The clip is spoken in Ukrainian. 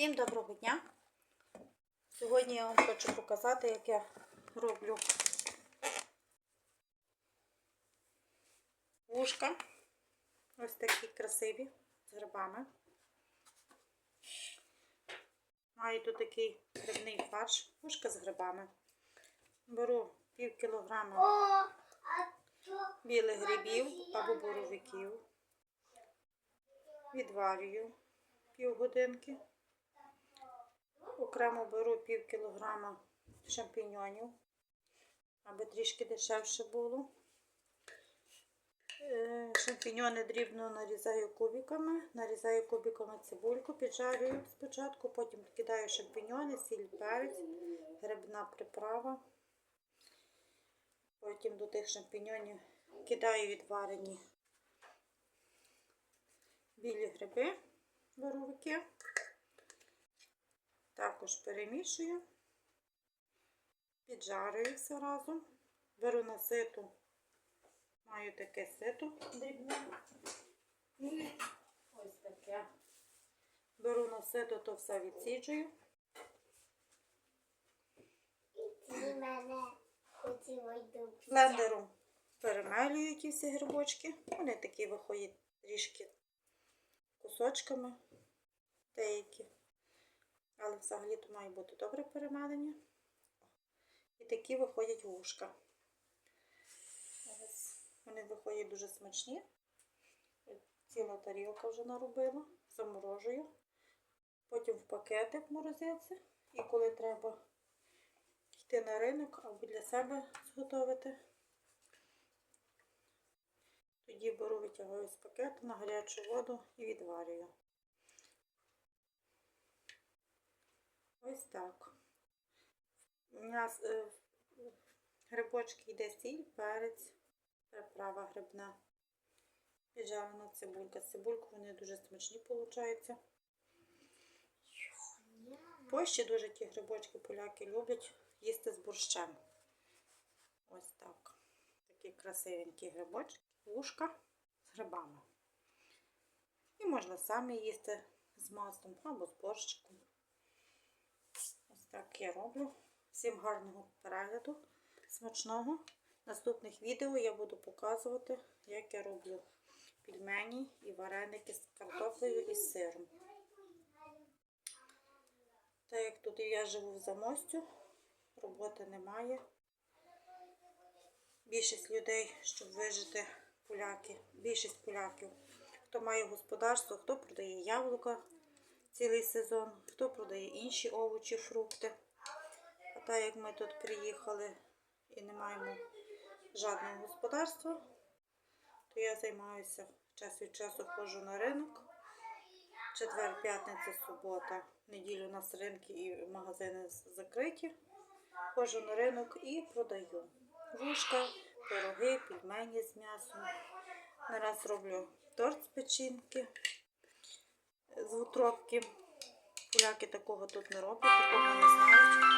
Всім доброго дня! Сьогодні я вам хочу показати, як я роблю вушка. Ось такі красиві з грибами. Маю тут такий грибний фарш, вушка з грибами. Беру пів кілограма білих грибів або боровиків. Відварюю півгодинки. Окремо беру пів кілограма шампіньонів, аби трішки дешевше було. Е, Шампіньони дрібно нарізаю кубиками, нарізаю кубиками цибульку, піджарюю спочатку, потім кидаю шампіньони, сіль, перець, грибна приправа. Потім до тих шампіньонів кидаю відварені білі гриби, боровики. Також перемішую, піджарюю все разом. Беру на ситу, маю таке сито дрібне. І ось таке. Беру на сито, то все відсіджую. І мене хотіло йду. Блендером перемелюю ті всі грибочки. Вони такі виходять трішки кусочками деякі. Але взагалі то має бути добре перемелення. І такі виходять вушка. Вони виходять дуже смачні. Ціла тарілка вже наробила, заморожую. Потім в пакетик морозиться. І коли треба йти на ринок або для себе зготовити, тоді беру, витягаю з пакету на гарячу воду і відварюю. Ось так. М'яс, е, грибочки йде сіль, перець, приправа грибна. Піджарена цибулька. З цибулькою вони дуже смачні виходять. Польщі дуже ті грибочки поляки люблять їсти з борщем. Ось так. Такі красивенькі грибочки, вушка з грибами. І можна самі їсти з маслом або з борщиком. Так я роблю. Всім гарного перегляду, смачного. Наступних відео я буду показувати, як я роблю пельмені і вареники з картоплею і сиром. Так як тут я живу в замостю, роботи немає. Більшість людей, щоб вижити, поляки, більшість поляків, хто має господарство, хто продає яблука цілий сезон, хто продає інші овочі, фрукти. А так як ми тут приїхали і не маємо жодного господарства, то я займаюся час від часу ходжу на ринок. Четвер, п'ятниця, субота, неділю у нас ринки і магазини закриті. Ходжу на ринок і продаю вушка, пироги, пельмені з м'ясом. Не раз роблю торт з печінки, з утробки. Поляки такого тут не роблять, такого не знають,